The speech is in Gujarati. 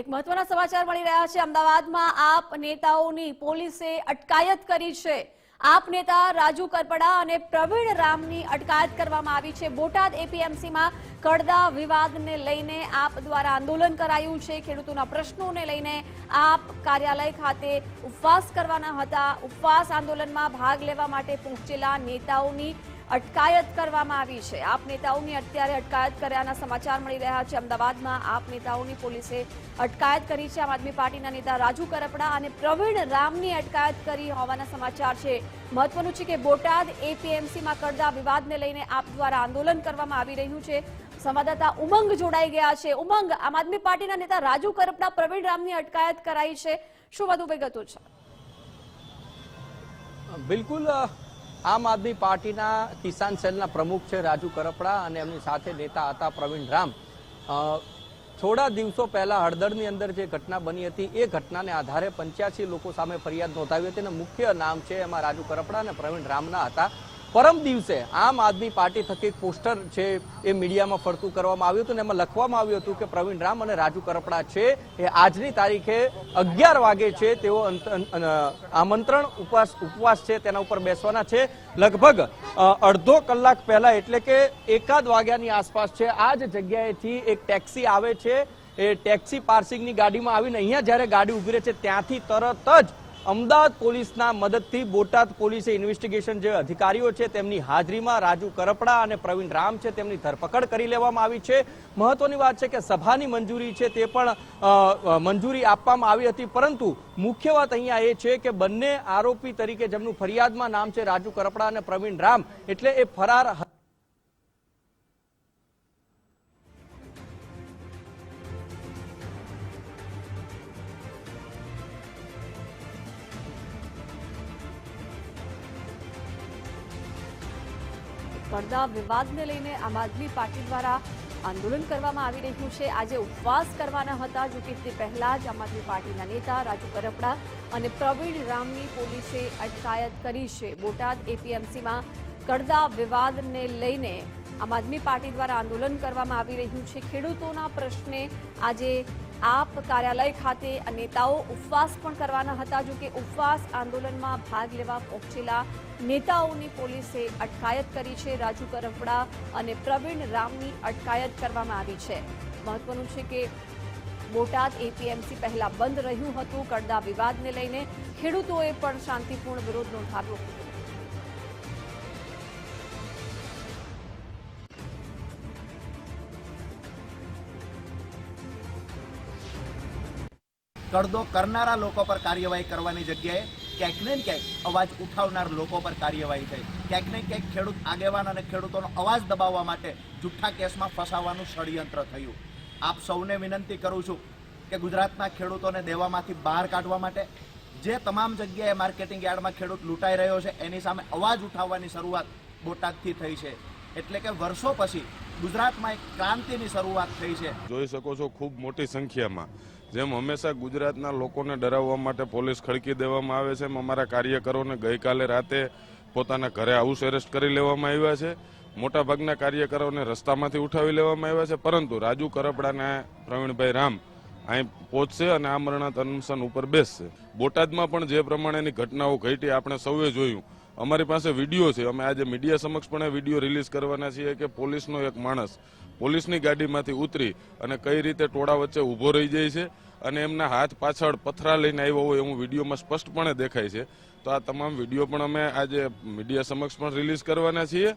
એક મહત્વના સમાચાર મળી રહ્યા છે. અમદાવાદમાં આપ નેતાઓની પોલીસે અટકાયત કરી છે. આપ નેતા રાજુ કરપડા અને પ્રવીણ રામની અટકાયત કરવામાં આવી છે. બોટાદ એપીએમસીમાં કડદા વિવાદને લઈને આપ દ્વારા આંદોલન કરાયું છે. ખેડૂતોના પ્રશ્નોને લઈને આપ કાર્યાલય ખાતે ઉપવાસ કરવાના હતા. ઉપવાસ આંદોલનમાં ભાગ લેવા માટે પહોંચેલા નેતાઓની અટકાયત કરવામાં આવી છે. આપ નેતાઓની અત્યારે અટકાયત કર્યાના સમાચાર મળી રહ્યા છે. અમદાવાદમાં આપ નેતાઓની પોલીસે અટકાયત કરી છે. આમ આદમી પાર્ટીના નેતા રાજુ કરપડા અને પ્રવીણ રામની અટકાયત કરી હોવાના સમાચાર છે. મહત્વનું છે કે બોટાદ એપીએમસીમાં કરતા વિવાદને લઈને આપ દ્વારા આંદોલન કરવામાં આવી રહ્યું છે. સંવાદદાતા ઉમંગ જોડાઈ ગયા છે. ઉમંગ, આમ આદમી પાર્ટીના નેતા રાજુ કરપડા, પ્રવીણ રામની અટકાયત કરાઈ છે. શું વધુ વિગતો છે? બિલકુલ આમ આદમી પાર્ટીના કિસાન સેલના પ્રમુખ છે રાજુ કરપડા અને એમની સાથે નેતા હતા પ્રવીણ રામ. થોડા દિવસો પહેલા હળદરની અંદર જે ઘટના બની હતી, એ ઘટનાને આધારે પંચ્યાસી લોકો સામે ફરિયાદ નોંધાવી હતી અને મુખ્ય નામ છે એમાં રાજુ કરપડા અને પ્રવીણ રામના હતા. પરમ દિવસે આમ આદમી પાર્ટી થકી પોસ્ટર છે એ મીડિયામાં ફરતું કરવામાં આવ્યું હતું અને એમાં લખવામાં આવ્યું હતું કે પ્રવીણ રામ અને રાજુ કરપડા છે એ આજની તારીખે અગિયાર વાગે છે તેઓ આમંત્રણ, ઉપવાસ ઉપવાસ છે, તેના ઉપર બેસવાના છે. લગભગ અડધો કલાક પહેલા એટલે કે એકાદ વાગ્યાની આસપાસ છે. આ જ જગ્યાએથી એક ટેક્સી આવે છે. એ ટેક્સી પાર્સિંગની ગાડીમાં આવીને અહીંયા જ્યારે ગાડી ઊભી રહે છે ત્યાંથી તરત જ અમદાવાદ પોલીસના મદદથી બોટાદ પોલીસે ઇન્વેસ્ટિગેશન જે અધિકારીઓ છે તેમની હાજરીમાં રાજુ કરપડા અને પ્રવીણ રામ છે તેમની ધરપકડ કરી લેવામાં આવી છે. મહત્વની વાત છે કે સભાની મંજૂરી છે તે પણ મંજૂરી આપવામાં આવી હતી. પરંતુ મુખ્ય વાત અહીંયા એ છે કે બંને આરોપી તરીકે જેમનું ફરિયાદમાં નામ છે રાજુ કરપડા અને પ્રવીણ રામ, એટલે એ ફરાર પડદા વિવાદને લઈને આમ આદમી પાર્ટી દ્વારા આંદોલન કરવામાં આવી રહ્યું છે. આજે ઉપવાસ કરવાના હતા, જો કે તે પહેલા જ આમ આદમી પાર્ટીના નેતા રાજુ કરપડા અને પ્રવીણ રામની પોલીસે અટકાયત કરી છે. બોટાદ એપીએમસીમાં કડદા વિવાદને લઈને આમ આદમી પાર્ટી દ્વારા આંદોલન કરવામાં આવી રહ્યું છે. ખેડૂતોના પ્રશ્ને આજે આપ કાર્યાલય ખાતે નેતાઓ ઉપવાસ પણ કરવાના હતા, જો કે ઉપવાસ આંદોલનમાં ભાગ લેવા પહોંચેલા નેતાઓની પોલીસે અટકાયત કરી છે. રાજુ કરફડા અને પ્રવીણ રામની અટકાયત કરવામાં આવી છે. મહત્વનું છે કે બોટાદ એપીએમસી પહેલા બંધ રહ્યું હતું. કડદા વિવાદને લઈને ખેડૂતોએ પણ શાંતિપૂર્ણ વિરોધ નોંધાવ્યો કડદો કરનારા લોકો પર કાર્યવાહી કરવાની જગ્યાએ ક્યાંક ને ક્યાંક અવાજ ઉઠાવનાર લોકો પર કાર્યવાહી થઈ. ક્યાંક ને ક્યાંક ખેડૂત આગેવાન અને ખેડૂતોનો અવાજ દબાવવા માટે જુઠ્ઠા કેસમાં ફસાવાનું ષડયંત્ર થયું. આપ સૌને વિનંતી કરું છું કે ગુજરાતના ખેડૂતોને દેવામાંથી બહાર કાઢવા માટે જે તમામ જગ્યાએ માર્કેટિંગ યાર્ડમાં ખેડૂત લૂંટાઈ રહ્યો છે, એની સામે અવાજ ઉઠાવવાની શરૂઆત બોટાદથી થઈ છે. એટલે કે વર્ષો પછી ગુજરાતમાં એક ક્રાંતિની શરૂઆત થઈ છે. જોઈ શકો છો, ખૂબ મોટી સંખ્યામાં જેમ હંમેશા ગુજરાતના લોકોને ડરાવવા માટે પોલીસ ખડકી દેવામાં આવે છે, એમ અમારા કાર્યકરોને ગઈકાલે રાતે પોતાના ઘરે હાઉસ એરેસ્ટ કરી લેવામાં આવ્યા છે. મોટાભાગના કાર્યકરોને રસ્તામાંથી ઉઠાવી લેવામાં આવ્યા છે. પરંતુ રાજુ કરપડાને પ્રવીણભાઈ રામ અહીં પહોંચશે અને આ મરણા અનશન ઉપર બેસશે. બોટાદમાં પણ જે પ્રમાણેની ઘટનાઓ ઘટી, આપણે સૌએ જોયું. અમારી પાસે વીડિયો છે. અમે આજે મીડિયા સમક્ષ પણ વીડિયો રિલીઝ કરવાના છીએ કે પોલીસનો એક માણસ પોલીસની ગાડીમાંથી ઉતરી અને કઈ રીતે ટોળા વચ્ચે ઊભો રહી જાય છે અને એમના હાથ પાછળ પથરા લઈને આવ્યો હોય એવું વિડીયોમાં સ્પષ્ટપણે દેખાય છે. તો આ તમામ વીડિયો પણ અમે આજે મીડિયા સમક્ષ પણ રિલીઝ કરવાના છીએ.